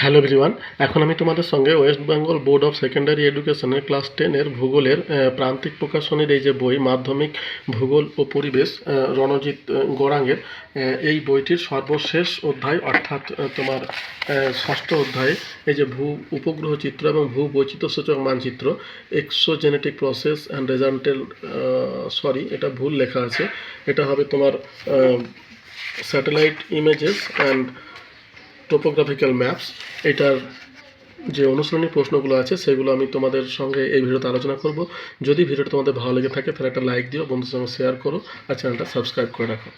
Hello everyone এখন আমি তোমাদের সঙ্গে West Bengal board of secondary এডুকেশনের ক্লাস টেনের ভূগোলের প্রান্তিক প্রকাশনের এই যে বই, মাধ্যমিক ভূগোল ও পরিবেশ রণজিৎ গৌরাঙ্গের এই বইটির সর্বশেষ অধ্যায় অর্থাৎ তোমার ষষ্ঠ অধ্যায়ে, এই যে ভূ উপগ্রহ চিত্র এবং ভূ বৈচিত্র্যসূচক মানচিত্র এক্সোজেনেটিক প্রসেস অ্যান্ড রেজাল্টেল সরি এটা ভুল লেখা আছে। এটা হবে তোমার satellite images and topographical maps এটার যে অনুশীলনী প্রশ্নগুলো আছে, সেগুলো আমি তোমাদের সঙ্গে এই ভিডিওতে আলোচনা করব। যদি ভিডিওটা তোমাদের ভালো লেগে থাকে, তাহলে একটা লাইক দিও বন্ধুর সঙ্গে শেয়ার করো, আর চ্যানেলটা সাবস্ক্রাইব করে রাখো।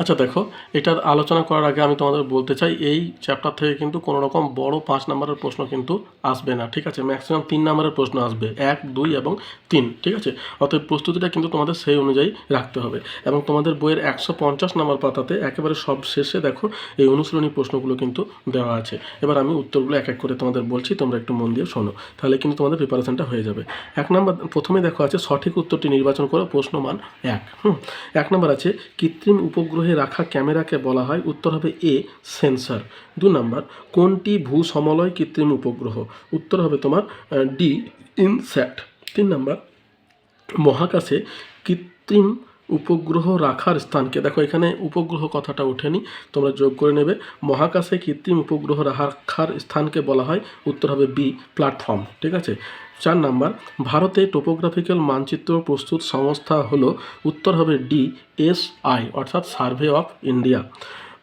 আচ্ছা দেখো, এটার আলোচনা করার আগে আমি তোমাদের বলতে চাই, এই চ্যাপ্টার থেকে কিন্তু কোনো রকম বড় পাঁচ নম্বরের প্রশ্ন কিন্তু আসবে না, ঠিক আছে? ম্যাক্সিমাম তিন নম্বরের প্রশ্ন আসবে, এক, দুই এবং তিন, ঠিক আছে? অতএব প্রস্তুতিটা কিন্তু তোমাদের সেই অনুযায়ী রাখতে হবে এবং তোমাদের বইয়ের একশো পঞ্চাশ নম্বর পাতাতে একেবারে সব শেষে দেখো, এই অনুশীলনী প্রশ্নগুলো কিন্তু দেওয়া আছে। এবার আমি উত্তরগুলো এক এক করে তোমাদের বলছি, তোমরা একটু মন দিয়ে শোনো, তাহলে কিন্তু তোমাদের প্রিপারেশনটা হয়ে যাবে। এক নম্বর, প্রথমে দেখো আছে সঠিক উত্তরটি নির্বাচন করো প্রশ্ন মান এক, হুম? এক নম্বর আছে, কৃত্রিম উপগ্রহে রাখা ক্যামেরাকে বলা হয়, উত্তর হবে এ, সেন্সর। দু নম্বর, কোনটি ভূ সমলয় কৃত্রিম উপগ্রহ? উত্তর হবে তোমার ডি ইনস্যাট তিন নম্বর, মহাকাশে কৃত্রিম উপগ্রহ রাখার স্থানকে। দেখো, এখানে উপগ্রহ কথাটা ওঠেনি, তোমরা যোগ করে নেবে। মহাকাশে কৃত্রিম উপগ্রহ রাখার স্থানকে বলা হয়, উত্তর হবে বি, প্ল্যাটফর্ম, ঠিক আছে? চার নাম্বার, ভারতে টোপোগ্রাফিক্যাল মানচিত্র প্রস্তুত সংস্থা হলো, উত্তর হবে ডি, এস আই, অর্থাৎ সার্ভে অফ ইন্ডিয়া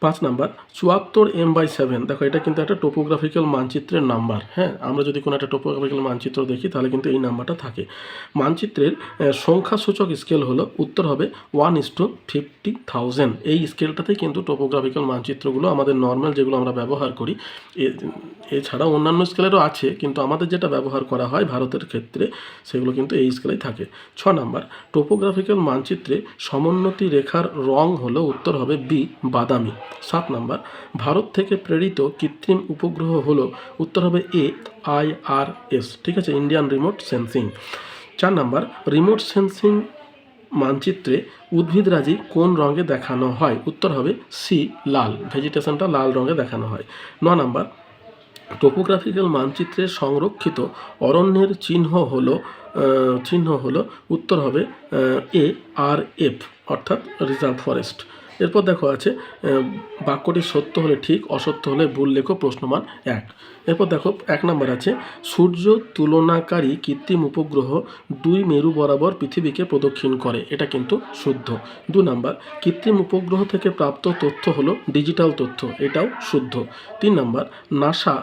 পাঁচ নাম্বার, চুয়াত্তর এম বাই সেভেন দেখো, এটা কিন্তু একটা টোপোগ্রাফিক্যাল মানচিত্রের নাম্বার হ্যাঁ? আমরা যদি কোনো একটা টোপোগ্রাফিক্যাল মানচিত্র দেখি, তাহলে কিন্তু এই নাম্বারটা থাকে। মানচিত্রের সংখ্যাসূচক স্কেল হলো, উত্তর হবে one is to fifty thousand এই স্কেলটাতেই কিন্তু টোপোগ্রাফিক্যাল মানচিত্রগুলো, আমাদের নর্মাল যেগুলো আমরা ব্যবহার করি, এ- এছাড়া অন্যান্য স্কেলেরও আছে, কিন্তু আমাদের যেটা ব্যবহার করা হয় ভারতের ক্ষেত্রে, সেগুলো কিন্তু এই স্কেলেই থাকে। ছ নাম্বার টোপোগ্রাফিক্যাল মানচিত্রে সমোন্নতি রেখার রং হলো, উত্তর হবে বি বাদামি। সাত নাম্বার, ভারত থেকে প্রেরিত কৃত্রিম উপগ্রহ হল, উত্তর হবে এ, আই আর এস, ঠিক আছে? ইন্ডিয়ান রিমোট সেন্সিং চার নাম্বার রিমোট সেন্সিং মানচিত্রে উদ্ভিদরাজি কোন রঙে দেখানো হয়? উত্তর হবে সি, লাল। ভেজিটেশনটা লাল রঙে দেখানো হয়। ন নাম্বার টোপোগ্রাফিক্যাল মানচিত্রে সংরক্ষিত অরণ্যের চিহ্ন হলো চিহ্ন হলো, উত্তর হবে এ, আর এফ, অর্থাৎ রিজার্ভ ফরেস্ট। এরপর দেখো আছে বাক্যটি সত্য হলে ঠিক, অসত্য হলে ভুল লেখো, প্রশ্নমান এক। এরপর দেখো, এক নম্বর আছে, সূর্য তুলনাকারী কৃত্রিম উপগ্রহ দুই মেরু বরাবর পৃথিবীকে প্রদক্ষিণ করে, এটা কিন্তু শুদ্ধ। দু নাম্বার, কৃত্রিম উপগ্রহ থেকে প্রাপ্ত তথ্য হলো ডিজিটাল তথ্য, এটাও শুদ্ধ। তিন নাম্বার, নাসা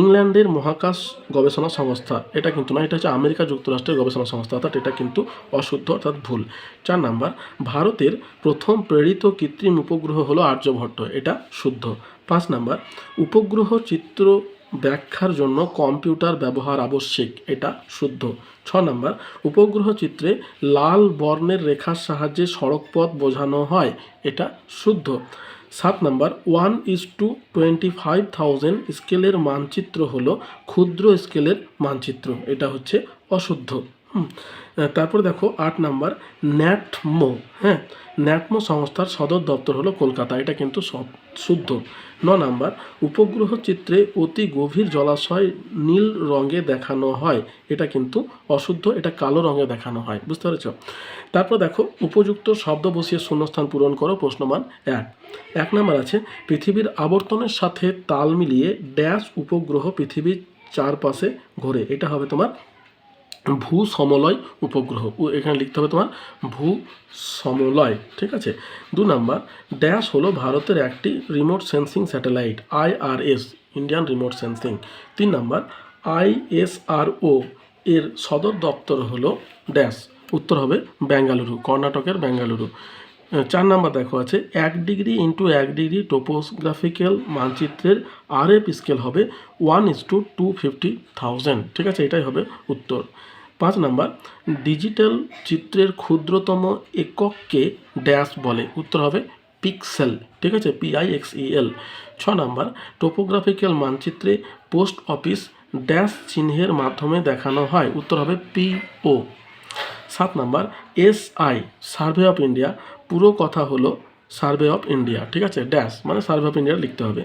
ইংল্যান্ডের মহাকাশ গবেষণা সংস্থা, এটা কিন্তু না এটা হচ্ছে আমেরিকা যুক্তরাষ্ট্রের গবেষণা সংস্থা, অর্থাৎ এটা কিন্তু অশুদ্ধ, অর্থাৎ ভুল। চার নাম্বার, ভারতের প্রথম প্রেরিত কৃত্রিম উপগ্রহ হলো আর্যভট্ট, এটা শুদ্ধ। পাঁচ নাম্বার, উপগ্রহ চিত্র ব্যাখ্যার জন্য কম্পিউটার ব্যবহার আবশ্যিক, এটা শুদ্ধ। ছ নাম্বার, উপগ্রহ চিত্রে লাল বর্ণের রেখার সাহায্যে সড়কপথ বোঝানো হয়, এটা শুদ্ধ। সাত number one is to twenty five thousand স্কেলের মানচিত্র হলো ক্ষুদ্র স্কেলের মানচিত্র। এটা হচ্ছে অশুদ্ধ। তারপর দেখো আট নাম্বার, ন্যাটমো হ্যাঁ? ন্যাটমো সংস্থার সদর দপ্তর হলো কলকাতা, এটা কিন্তু সব শুদ্ধ। ন নাম্বার, উপগ্রহ চিত্রে অতি গভীর জলাশয় নীল রঙে দেখানো হয়, এটা কিন্তু অশুদ্ধ, এটা কালো রঙে দেখানো হয়, বুঝতে পেরেছ? তারপর দেখো, উপযুক্ত শব্দ বসিয়ে শূন্যস্থান পূরণ করো, প্রশ্নমান এক। এক নাম্বার আছে, পৃথিবীর আবর্তনের সাথে তাল মিলিয়ে ড্যাশ উপগ্রহ পৃথিবীর চারপাশে ঘোরে, এটা হবে তোমার ভূ সমলয় উপগ্রহ। ও এখানে লিখতে হবে তোমার ভূ সমলয় ঠিক আছে? দু নাম্বার, ড্যাশ হলো ভারতের একটি remote sensing satellite IRS Indian remote sensing. তিন নাম্বার আইএসআরও এর সদর দপ্তর হলো ড্যাশ, উত্তর হবে বেঙ্গালুরু, কর্ণাটকের বেঙ্গালুরু। চার নাম্বার দেখো আছে, এক ডিগ্রি ইন্টু এক ডিগ্রি টোপোগ্রাফিক্যাল মানচিত্রের আর এফ স্কেল হবে one is to two fifty thousand ঠিক আছে? এটাই হবে উত্তর। পাঁচ নাম্বার, ডিজিটাল চিত্রের ক্ষুদ্রতম একককে ড্যাশ বলে। উত্তর হবে পিক্সেল, ঠিক আছে? পিআইএক্সইএল ছ নাম্বার, টোপোগ্রাফিক্যাল মানচিত্রে পোস্ট অফিস ড্যাশ চিহ্নের মাধ্যমে দেখানো হয়। উত্তর হবে পিও সাত number SI survey of India. পুরো কথা হলো সার্ভে অফ ইন্ডিয়া, ঠিক আছে? ড্যাশ মানে সার্ভে অফ ইন্ডিয়া লিখতে হবে।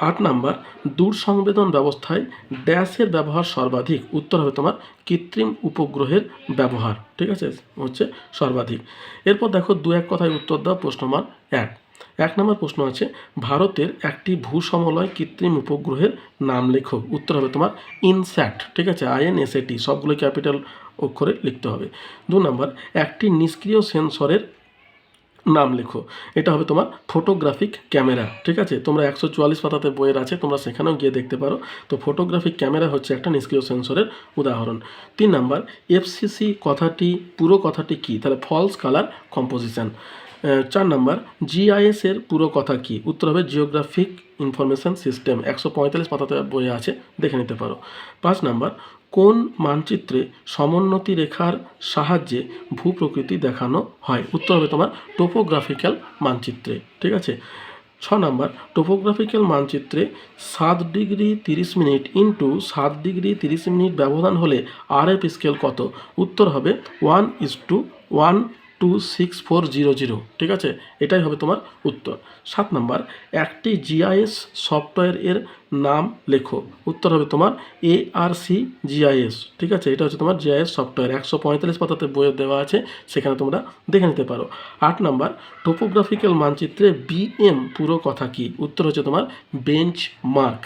আট নাম্বার, দূর সংবেদন ব্যবস্থায় ড্যাশের ব্যবহার সর্বাধিক। উত্তর হবে তোমার কৃত্রিম উপগ্রহের ব্যবহার। ঠিক আছে? হচ্ছে সর্বাধিক। এরপর দেখো দু এক কথায় উত্তর দাও প্রশ্নমান এক। এক নম্বর প্রশ্ন আছে, ভারতের একটি ভূসমলয় কৃত্রিম উপগ্রহের নাম লেখো। উত্তর হবে তোমার ইনস্যাট। ঠিক আছে? আইএনএসএটি সবগুলো ক্যাপিটাল অক্ষরে লিখতে হবে। দু নম্বর, একটি নিষ্ক্রিয় সেন্সরের নাম লেখো। এটা হবে তোমার ফটোগ্রাফিক ক্যামেরা ঠিক আছে? তোমরা একশো চুয়াল্লিশ পাতাতে বইয়ের আছে, তোমরা সেখানেও গিয়ে দেখতে পারো। তো ফটোগ্রাফিক ক্যামেরা হচ্ছে একটা নিষ্ক্রিয় সেন্সরের উদাহরণ। তিন নাম্বার এফসিসি কথাটি, পুরো কথাটি কি? তাহলে ফলস কালার কম্পোজিশন চার নাম্বার জিআইএস এর পুরো কথা কি? উত্তর হবে জিওগ্রাফিক ইনফরমেশন সিস্টেম একশো পঁয়তাল্লিশ পাতাতে বইয়ে আছে, দেখে নিতে পারো। পাঁচ নাম্বার কোন মানচিত্রে সমোন্নতি রেখার সাহায্যে ভূপ্রকৃতি দেখানো হয়? উত্তর হবে তোমার টোপোগ্রাফিক্যাল মানচিত্রে, ঠিক আছে? ছ নম্বর টোপোগ্রাফিক্যাল মানচিত্রে সাত ডিগ্রি তিরিশ মিনিট ইন্টু সাত ডিগ্রি তিরিশ মিনিট ব্যবধান হলে আর এফ স্কেল কত? উত্তর হবে one is to one two six four zero zero ঠিক আছে? এটাই হবে তোমার উত্তর। সাত নাম্বার, একটি জিআইএস সফটওয়্যার এর নাম লেখো। উত্তর হবে তোমার এ আর সি জিআইএস ঠিক আছে? এটা হচ্ছে তোমার জিআইএস সফটওয়্যার একশো পঁয়তাল্লিশ পাতাতে বইয়ে দেওয়া আছে, সেখানে তোমরা দেখে নিতে পারো। আট নাম্বার টোপোগ্রাফিক্যাল মানচিত্রে বিএম পুরো কথা কি? উত্তর হচ্ছে তোমার বেঞ্চ মার্ক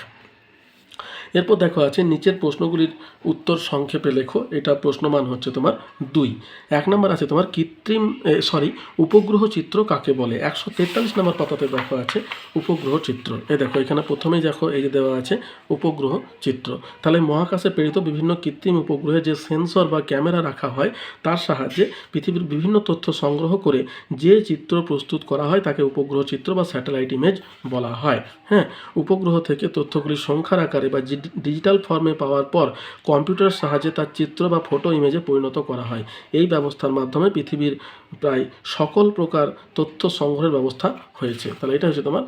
এরপর দেখো আছে, নিচের প্রশ্নগুলির উত্তর সংক্ষেপে লেখো। এটা প্রশ্নমান হচ্ছে তোমার দুই। এক নম্বর আছে তোমার কৃত্রিম সরি উপগ্রহ চিত্র কাকে বলে? একশো তেতাল্লিশ নম্বর পাতাতে দেখো আছে উপগ্রহ চিত্র। এ দেখো, এখানে প্রথমেই দেখো এই যে দেওয়া আছে উপগ্রহ চিত্র। তাহলে মহাকাশে প্রেরিত বিভিন্ন কৃত্রিম উপগ্রহে যে সেন্সর বা ক্যামেরা রাখা হয়, তার সাহায্যে পৃথিবীর বিভিন্ন তথ্য সংগ্রহ করে যে চিত্র প্রস্তুত করা হয়, তাকে উপগ্রহ চিত্র বা স্যাটেলাইট ইমেজ বলা হয়। হ্যাঁ উপগ্রহ থেকে তথ্যগুলি সংখ্যার আকারে বা ডিজিটাল ফর্মে পাওয়ার পর কম্পিউটারের সাহায্যে তার চিত্র বা ফটো ইমেজে পরিণত করা হয়। এই ব্যবস্থার মাধ্যমে পৃথিবীর প্রায় সকল প্রকার তথ্য সংগ্রহের ব্যবস্থা হয়েছে। তাহলে এটা হচ্ছে তোমার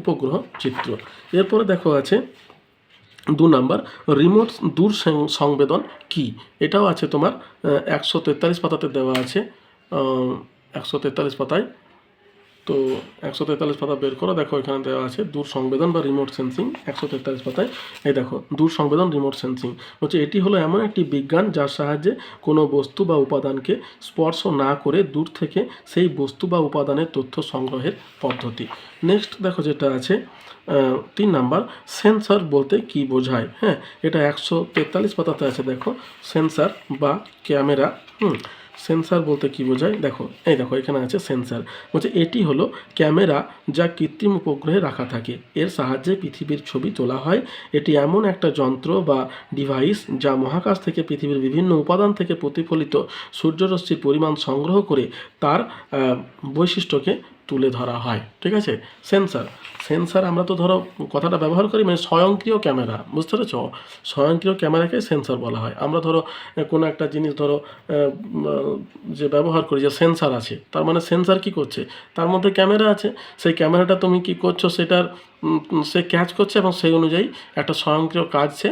উপগ্রহ চিত্র। এরপরে দেখো আছে দু নাম্বার, রিমোট দূর সংবেদন কি? এটাও আছে তোমার একশো তেতাল্লিশ পাতাতে দেওয়া আছে একশো তেতাল্লিশ পাতায়। তো একশো তেতাল্লিশ পাতা বের করো, দেখো এখানে দেওয়া আছে দূর সংবেদন বা রিমোট সেন্সিং একশো তেতাল্লিশ পাতায়। এই দেখো, দূর সংবেদন রিমোট সেন্সিং হচ্ছে এটি হলো এমন একটি বিজ্ঞান যার সাহায্যে কোনো বস্তু বা উপাদানকে স্পর্শ না করে দূর থেকে সেই বস্তু বা উপাদানের তথ্য সংগ্রহের পদ্ধতি। নেক্সট দেখো যেটা আছে তিন নাম্বার সেন্সার বলতে কি বোঝায়? হ্যাঁ এটা একশো তেতাল্লিশ পাতাতে আছে, দেখো। সেন্সার বা ক্যামেরা হুম সেন্সার বলতে কি বোঝায়? দেখো, এই দেখো, এখানে আছে সেন্সার। বলছে, এটি হলো ক্যামেরা যা কৃত্রিম উপগ্রহে রাখা থাকে। এর সাহায্যে পৃথিবীর ছবি তোলা হয়। এটি এমন একটা যন্ত্র বা ডিভাইস যা মহাকাশ থেকে পৃথিবীর বিভিন্ন উপাদান থেকে প্রতিফলিত সূর্যরশ্মির পরিমাণ সংগ্রহ করে তার বৈশিষ্ট্যকে তুলে ধরা হয়, ঠিক আছে? সেন্সার সেন্সার আমরা তো ধরো কথাটা ব্যবহার করি মানে স্বয়ংক্রিয় ক্যামেরা, বুঝতে পেরেছ? স্বয়ংক্রিয় ক্যামেরাকে সেন্সার বলা হয়। আমরা ধরো কোনো একটা জিনিস ধরো যে ব্যবহার করি, যে সেন্সার আছে, তার মানে সেন্সার কি করছে? তার মধ্যে ক্যামেরা আছে। সেই ক্যামেরাটা তুমি কি করছ? সেটার সে ক্যাচ করছে এবং সেই অনুযায়ী একটা স্বয়ংক্রিয় কাজ সে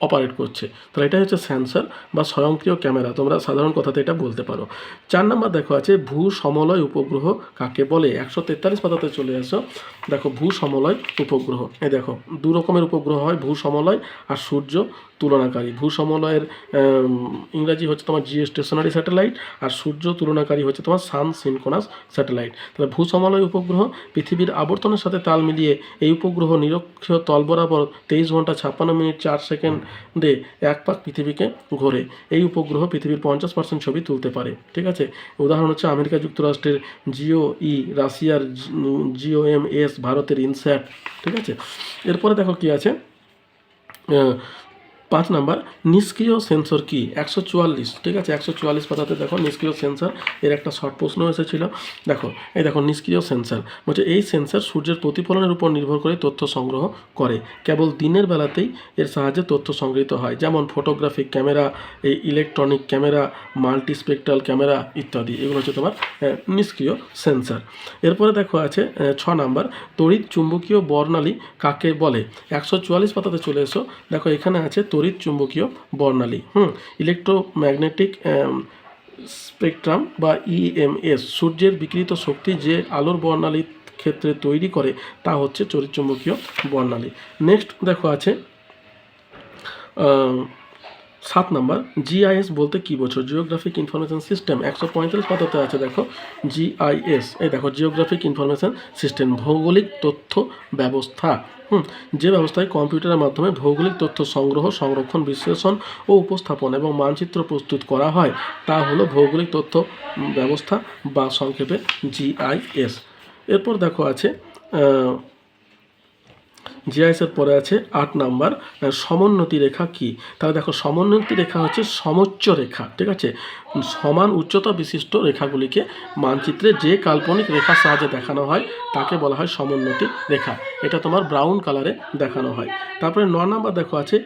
অপারেট করছে। তাহলে এটা হচ্ছে সেন্সর বা স্বয়ংক্রিয় ক্যামেরা তোমরা সাধারণ কথাতে এটা বলতে পারো। চার নাম্বার দেখো আছে ভূ সমলয় উপগ্রহ কাকে বলে? একশো তেতাল্লিশ পাতাতে চলে আসো। দেখো ভূ সমলয় উপগ্রহ। এই দেখো, দু রকমের উপগ্রহ হয় ভূ সমলয় আর সূর্য। তুলনাকারী। ভূ সমলয়ের ইংরাজি হচ্ছে তোমার জিও স্টেশনারি স্যাটেলাইট আর সূর্য তুলনাকারী হচ্ছে তোমার সান সিনকোনাস স্যাটেলাইট তাহলে ভূ সমলয় উপগ্রহ পৃথিবীর আবর্তনের সাথে তাল মিলিয়ে এই উপগ্রহ নিরক্ষীয় তল বরাবর তেইশ ঘণ্টা ছাপ্পান্ন মিনিট চার সেকেন্ডে এক পাক পৃথিবীকে ঘোরে। এই উপগ্রহ পৃথিবীর পঞ্চাশ পার্সেন্ট ছবি তুলতে পারে। ঠিক আছে? উদাহরণ হচ্ছে আমেরিকা যুক্তরাষ্ট্রের জিও ই, রাশিয়ার জিও এম এস, ভারতের ইনস্যাট। ঠিক আছে? এরপরে দেখো কি আছে? পাঁচ নাম্বার, নিষ্ক্রিয় সেন্সর কি? একশো চুয়াল্লিশ, ঠিক আছে? একশো চুয়াল্লিশ পাতাতে দেখো, নিষ্ক্রিয় সেন্সর এর একটা শর্ট প্রশ্ন এসেছিল। দেখো, এই দেখো, নিষ্ক্রিয় সেন্সর বলছে এই সেন্সর সূর্যের প্রতিফলনের উপর নির্ভর করে তথ্য সংগ্রহ করে। কেবল দিনের বেলাতেই এর সাহায্যে তথ্য সংগৃহীত হয়। যেমন ফটোগ্রাফিক ক্যামেরা এই ইলেকট্রনিক ক্যামেরা মাল্টিস্পেকট্রাল ক্যামেরা ইত্যাদি, এগুলো হচ্ছে তোমার নিষ্ক্রিয় সেন্সর এরপরে দেখো আছে ছ নাম্বার, তড়িৎ চুম্বকীয় বর্ণালী কাকে বলে? একশো চুয়াল্লিশ পাতাতে চলে এসো। দেখো, এখানে আছে তড়িৎ চুম্বকীয় বর্ণালী। হুম ইলেকট্রোম্যাগনেটিক স্পেকট্রাম বা ইএমএস সূর্যের বিকৃত শক্তি যে আলোর বর্ণালীর ক্ষেত্রে তৈরি করে তা হচ্ছে চরিচুম্বকীয় বর্ণালী। নেক্সট দেখো আছে আহ, সাত নাম্বার জিআইএস বলতে কি বোঝো? জিওগ্রাফিক ইনফরমেশন সিস্টেম একশো পঁয়তাল্লিশ পাতাতে আছে দেখো জিআইএস এই দেখো জিওগ্রাফিক ইনফরমেশন সিস্টেম ভৌগোলিক তথ্য ব্যবস্থা। হুম, যে ব্যবস্থায় কম্পিউটারের মাধ্যমে ভৌগোলিক তথ্য সংগ্রহ, সংরক্ষণ, বিশ্লেষণ ও উপস্থাপন এবং মানচিত্র প্রস্তুত করা হয়, তা হলো ভৌগোলিক তথ্য ব্যবস্থা বা সংক্ষেপে জিআইএস এরপর দেখো আছে জিআইএসের পরে আছে আট নাম্বার সমোন্নতি রেখা কি? তাহলে দেখো, সমোন্নতি রেখা হচ্ছে সমোচ্চ রেখা, ঠিক আছে? সমান উচ্চতা বিশিষ্ট রেখাগুলিকে মানচিত্রে যে কাল্পনিক রেখার সাহায্যে দেখানো হয়, তাকে বলা হয় সমোন্নতি রেখা। এটা তোমার ব্রাউন কালারে দেখানো হয়। তারপরে ন নাম্বার দেখো আছে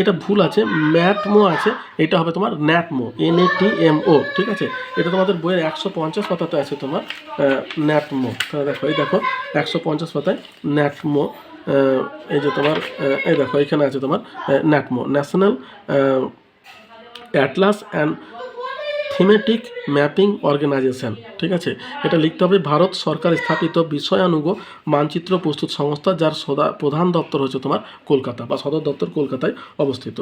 এটা ভুল আছে, ম্যাটমো আছে, এটা হবে তোমার ন্যাটমো, N A T M O, ঠিক আছে? এটা তোমাদের বইয়ের একশো পঞ্চাশ পাতাতে আছে তোমার ন্যাটমো। তাহলে দেখো, এই দেখো, একশো পঞ্চাশ পাতায় ন্যাটমো এই যে তোমার এই দেখো, এখানে আছে তোমার NATMO, national atlas and thematic mapping organisation, ঠিক আছে? এটা লিখতে হবে, ভারত সরকার স্থাপিত বিষয়ানুগ মানচিত্র প্রস্তুত সংস্থা, যার সদা প্রধান দপ্তর হচ্ছে তোমার কলকাতা, বা সদর দপ্তর কলকাতায় অবস্থিত।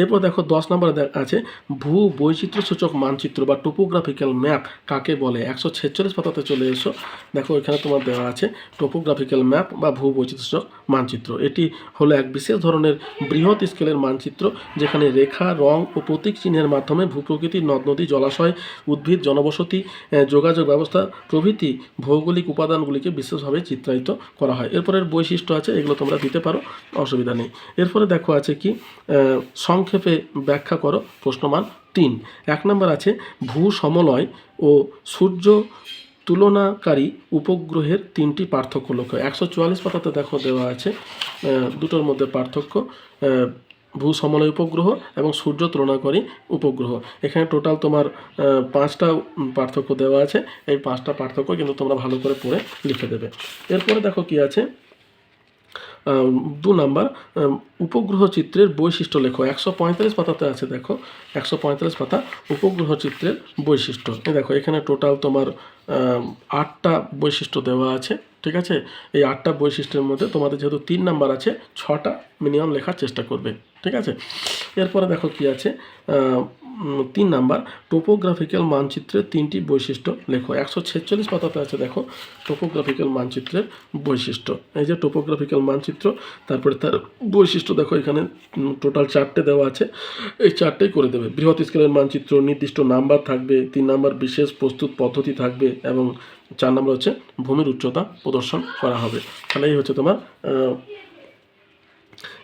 এরপর দেখো, দশ নম্বরে আছে ভূ বৈচিত্র্য সূচক মানচিত্র বা টোপোগ্রাফিক্যাল ম্যাপ কাকে বলে? একশো ছেচল্লিশ পাতাতে চলে এসো। দেখো, এখানে তোমার দেওয়া আছে টোপোগ্রাফিক্যাল ম্যাপ বা ভূ বৈচিত্র্য সূচক মানচিত্র। এটি হলো এক বিশেষ ধরনের বৃহৎ স্কেলের মানচিত্র, যেখানে রেখা, রং ও প্রতীক চিহ্নের মাধ্যমে ভূপ্রকৃতি নদ নদী, জলাশয়, উদ্ভিদ, জনবসতি যোগাযোগ ব্যবস্থা, প্রভৃতি ভৌগোলিক উপাদানগুলিকে বিশেষভাবে চিত্রায়িত করা হয়। এরপরের বৈশিষ্ট্য আছে, এগুলো তোমরা দিতে পারো, অসুবিধা নেই। এরপরে দেখো আছে কি সংক্ষেপে ব্যাখ্যা করো, প্রশ্নমান তিন। এক নম্বর আছে ভূ সমলয় ও সূর্য তুলনাকারী উপগ্রহের তিনটি পার্থক্য লক্ষ্য একশো চুয়াল্লিশ পাতাতে দেখো দেওয়া আছে দুটোর মধ্যে পার্থক্য ভূ সমলয় উপগ্রহ এবং সূর্য তুলনাকারী উপগ্রহ। এখানে টোটাল তোমার পাঁচটা পার্থক্য দেওয়া আছে। এই পাঁচটা পার্থক্য কিন্তু তোমরা ভালো করে পড়ে লিখে দেবে। এরপরে দেখো কি আছে দু নাম্বার উপগ্রহ চিত্রের বৈশিষ্ট্য লেখো। একশো পঁয়তাল্লিশ পাতাতে আছে, দেখো। একশো পঁয়তাল্লিশ পাতা উপগ্রহ চিত্রের বৈশিষ্ট্য। দেখো, এখানে টোটাল তোমার আটটা বৈশিষ্ট্য দেওয়া আছে, ঠিক আছে? এই আটটা বৈশিষ্ট্যের মধ্যে তোমাদের যেহেতু তিন নাম্বার আছে, ছটা মিনিমাম লেখার চেষ্টা করবে, ঠিক আছে? এরপরে দেখো কি আছে তিন নাম্বার টোপোগ্রাফিক্যাল মানচিত্রের তিনটি বৈশিষ্ট্য লেখো। একশো ছেচল্লিশ পাতাতে আছে, দেখো টোপোগ্রাফিক্যাল মানচিত্রের বৈশিষ্ট্য। এই যে টোপোগ্রাফিক্যাল মানচিত্র, তারপরে তার বৈশিষ্ট্য দেখো, এখানে টোটাল চারটে দেওয়া আছে। এই চারটেই করে দেবে। বৃহৎ স্কেলের মানচিত্র, নির্দিষ্ট নাম্বার থাকবে, তিন নাম্বার বিশেষ প্রস্তুত পদ্ধতি থাকবে এবং চার নাম্বার হচ্ছে ভূমির উচ্চতা প্রদর্শন করা হবে। তাহলে এই হচ্ছে তোমার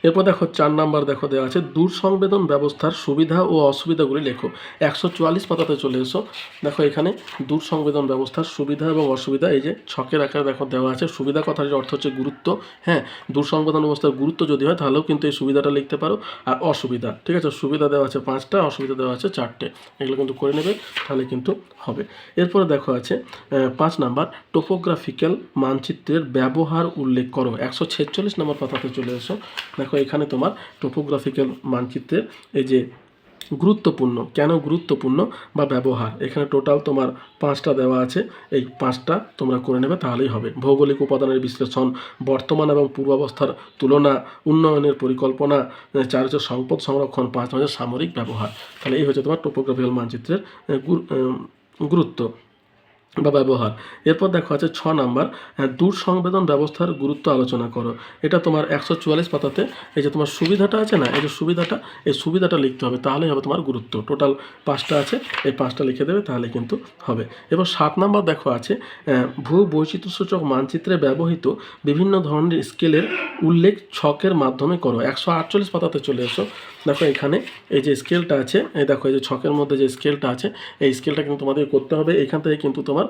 এরপর দেখো, চার নাম্বার দেখো দেওয়া আছে দূর সংবেদন ব্যবস্থার সুবিধা ও অসুবিধাগুলি লেখো। একশো চুয়াল্লিশ পাতাতে চলে এসো। দেখো এখানে দূর সংবেদন ব্যবস্থার সুবিধা এবং অসুবিধা, এই যে ছকের আকারে দেখো দেওয়া আছে, সুবিধা কথাটির অর্থ হচ্ছে গুরুত্ব হ্যাঁ দূর সংবেদন ব্যবস্থার গুরুত্ব যদি হয়, তাহলেও কিন্তু এই সুবিধাটা লিখতে পারো। আর অসুবিধা, ঠিক আছে, সুবিধা দেওয়া আছে পাঁচটা, অসুবিধা দেওয়া আছে চারটে, এগুলো কিন্তু করে নেবে, তাহলে কিন্তু হবে। এরপরে দেখো আছে পাঁচ নাম্বার টোপোগ্রাফিক্যাল মানচিত্রের ব্যবহার উল্লেখ করো। একশো ছেচল্লিশ নম্বর পাতাতে চলে এসো। দেখো, এখানে তোমার টোপোগ্রাফিক্যাল মানচিত্রের এই যে গুরুত্বপূর্ণ, কেন গুরুত্বপূর্ণ বা ব্যবহার, এখানে টোটাল তোমার পাঁচটা দেওয়া আছে, এই পাঁচটা তোমরা করে নেবে, তাহলেই হবে। ভৌগোলিক উপাদানের বিশ্লেষণ, বর্তমান এবং পূর্বাবস্থার তুলনা, উন্নয়নের পরিকল্পনা চার হচ্ছে সম্পদ সংরক্ষণ, পাঁচ হচ্ছে সামরিক ব্যবহার। তাহলে এই হচ্ছে তোমার টোপোগ্রাফিক্যাল মানচিত্রের গুরুত্ব। বা ব্যবহার। এরপর দেখো আছে ছ নাম্বার আহ, দূর সংবেদন ব্যবস্থার গুরুত্ব আলোচনা করো। এটা তোমার একশো চুয়াল্লিশ পাতাতে এই যে তোমার সুবিধাটা আছে না এই যে সুবিধাটা এই সুবিধাটা লিখতে হবে তাহলেই হবে তোমার গুরুত্ব। টোটাল পাঁচটা আছে এই পাঁচটা লিখে দেবে তাহলে কিন্তু হবে। এবার সাত নাম্বার দেখো আছে আহ, ভূ বৈচিত্র্যসূচক মানচিত্রে ব্যবহৃত বিভিন্ন ধরনের স্কেলের উল্লেখ ছকের মাধ্যমে করো। একশো আটচল্লিশ পাতাতে চলে এসো। দেখো এখানে এই যে স্কেলটা আছে এই দেখো এই যে ছকের মধ্যে যে স্কেলটা আছে এই স্কেলটা কিন্তু তোমাদের করতে হবে। এখান থেকে কিন্তু তোমার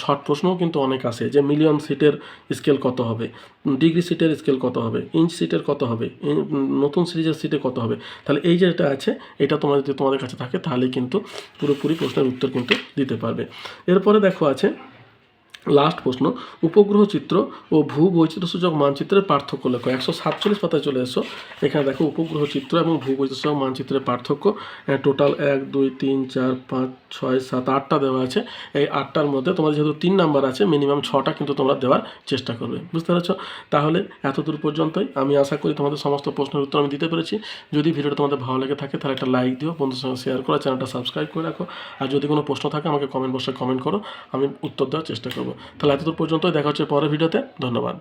শর্ট প্রশ্নও কিন্তু অনেক আসে যে মিলিয়ন সিটের স্কেল কত হবে, ডিগ্রি সিটের স্কেল কত হবে, ইঞ্চ সিটের কত হবে নতুন সিরিজের সিটে কত হবে। তাহলে এই যেটা আছে, এটা তোমার যদি তোমাদের কাছে থাকে, তাহলে কিন্তু পুরোপুরি প্রশ্নের উত্তর কিন্তু দিতে পারবে। এরপরে দেখো আছে লাস্ট প্রশ্ন, উপগ্রহ চিত্র ও ভূ বৈচিত্র্যসূচক মানচিত্রের পার্থক্য লেখো। একশো সাতচল্লিশ পাতায় চলে এসো। এখানে দেখো উপগ্রহ চিত্র এবং ভূ বৈচিত্র্যসূচক মানচিত্রের পার্থক্য। টোটাল এক, দুই, তিন, চার, পাঁচ, ছয়, সাত, আটটা দেওয়া আছে। এই আটটার মধ্যে তোমাদের যেহেতু তিন নাম্বার আছে মিনিমাম ছটা কিন্তু তোমরা দেওয়ার চেষ্টা করবে। বুঝতে পেরেছ? তাহলে এতদূর পর্যন্তই আমি আশা করি তোমাদের সমস্ত প্রশ্নের উত্তর আমি দিতে পেরেছি। যদি ভিডিওটা তোমাদের ভালো লেগে থাকে, তাহলে একটা লাইক দিও বন্ধুর সঙ্গে শেয়ার করো, চ্যানেলটা সাবস্ক্রাইব করে রাখো। আর যদি কোনো প্রশ্ন থাকে, আমাকে কমেন্ট বক্সে কমেন্ট করো। আমি উত্তর দেওয়ার চেষ্টা করব। তাহলে এতদূর পর্যন্তই দেখা হচ্ছে পরের ভিডিওতে। ধন্যবাদ।